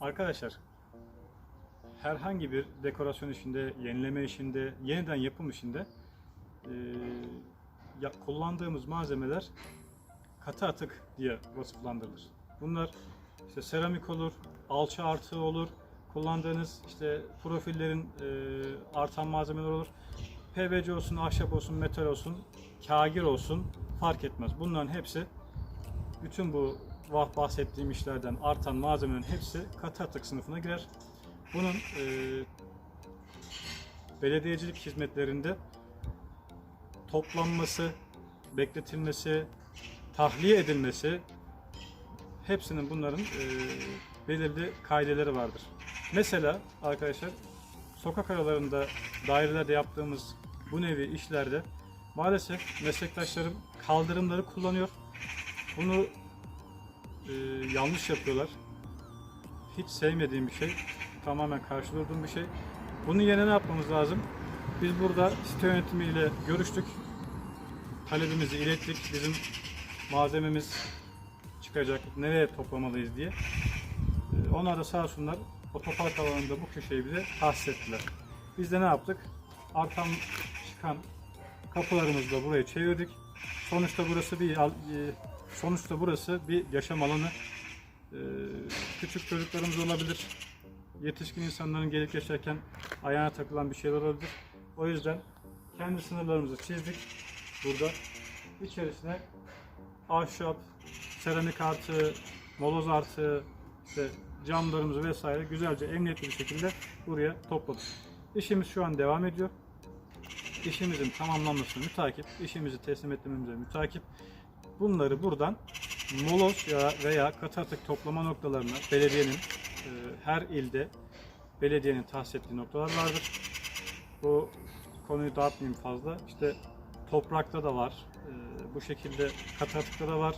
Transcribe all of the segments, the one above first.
Arkadaşlar herhangi bir dekorasyon işinde, yenileme işinde, yeniden yapım işinde eee, ya, kullandığımız malzemeler katı atık diye vasıflandırılır. Bunlar işte seramik olur, alçı artığı olur, kullandığınız işte profillerin eee, artan malzemeler olur. PVC olsun, ahşap olsun, metal olsun, kagir olsun fark etmez. Bunların hepsi bütün bu bahsettiğim işlerden artan malzemelerin hepsi katı atık sınıfına girer. Bunun eee, belediyecilik hizmetlerinde toplanması, bekletilmesi, tahliye edilmesi hepsinin bunların eee, belirli kaideleri vardır. Mesela arkadaşlar sokak aralarında dairelerde yaptığımız bu nevi işlerde maalesef meslektaşlarım kaldırımları kullanıyor. Bunu eee, yanlış yapıyorlar. Hiç sevmediğim bir şey. Tamamen karşı durduğum bir şey. Bunun yerine ne yapmamız lazım? Biz burada site yönetimiyle görüştük. Talebimizi ilettik. Bizim malzememiz çıkacak. Nereye toplamalıyız diye. Ee, Onlar da sağ olsunlar otopark alanında bu köşeyi bize tahsis ettiler. Biz de ne yaptık? Artan çıkan kapılarımızı da buraya çevirdik. Sonuçta burası bir e, sonuçta burası bir yaşam alanı. Ee, Küçük çocuklarımız olabilir. Yetişkin insanların gelip geçerken ayağına takılan bir şeyler olabilir. O yüzden kendi sınırlarımızı çizdik burada. İçerisine ahşap, seramik artı, moloz artı, işte camlarımızı vesaire güzelce emniyetli bir şekilde buraya topladık. İşimiz şu an devam ediyor. İşimizin tamamlanmasını mütakip, işimizi teslim etmemize mütakip. Bunları buradan moloz ya veya katı atık toplama noktalarına belediyenin e, her ilde belediyenin tahsis ettiği noktalar vardır. Bu konuyu dağıtmayayım fazla. İşte toprakta da var. e, bu şekilde katı atıkta da var.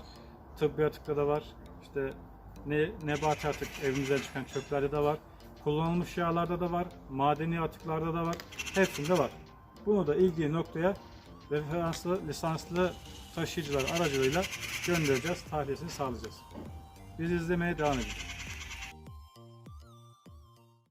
Tıbbi atıkta da var. İşte ne nebati atık evimizden çıkan çöplerde de var. Kullanılmış yağlarda da var. Madeni atıklarda da var. Hepsinde var. Bunu da ilgili noktaya referanslı, lisanslı taşıyıcılar aracılığıyla göndereceğiz. Tahliyesini sağlayacağız. Bizi izlemeye devam edin.